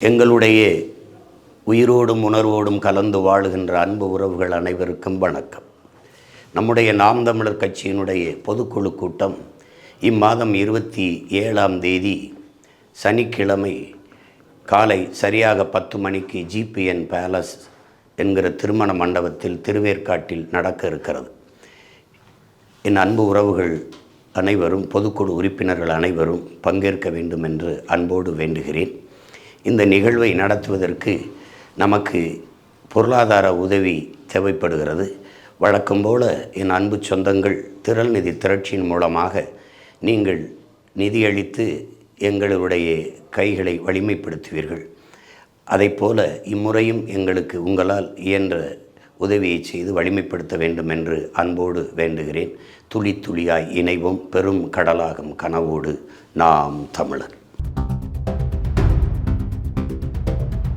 எங்களுடைய உயிரோடும் உணர்வோடும் கலந்து வாழுகின்ற அன்பு உறவுகள் அனைவருக்கும் வணக்கம். நம்முடைய நாம் தமிழர் கட்சியினுடைய பொதுக்குழு கூட்டம் இம்மாதம் இருபத்தி ஏழாம் தேதி சனிக்கிழமை காலை சரியாக பத்து மணிக்கு ஜிபிஎன் பேலஸ் என்கிற திருமண மண்டபத்தில் திருவேற்காட்டில் நடக்க இருக்கிறது. என் அன்பு உறவுகள் அனைவரும் பொதுக்குழு உறுப்பினர்கள் அனைவரும் பங்கேற்க வேண்டும் என்று அன்போடு வேண்டுகிறேன். இந்த நிகழ்வை நடத்துவதற்கு நமக்கு பொருளாதார உதவி தேவைப்படுகிறது. வழக்கம் போல என் அன்பு சொந்தங்கள் திரள் நிதி திரட்சியின் மூலமாக நீங்கள் நிதியளித்து எங்களுடைய கைகளை வலிமைப்படுத்துவீர்கள். அதைப்போல இம்முறையும் எங்களுக்கு உங்களால் இயன்ற உதவியை செய்து வலிமைப்படுத்த வேண்டும் என்று அன்போடு வேண்டுகிறேன். துளி துளியாய் இணைவும். பெரும் கடலாகும் கனவோடு. நாம் தமிழர்.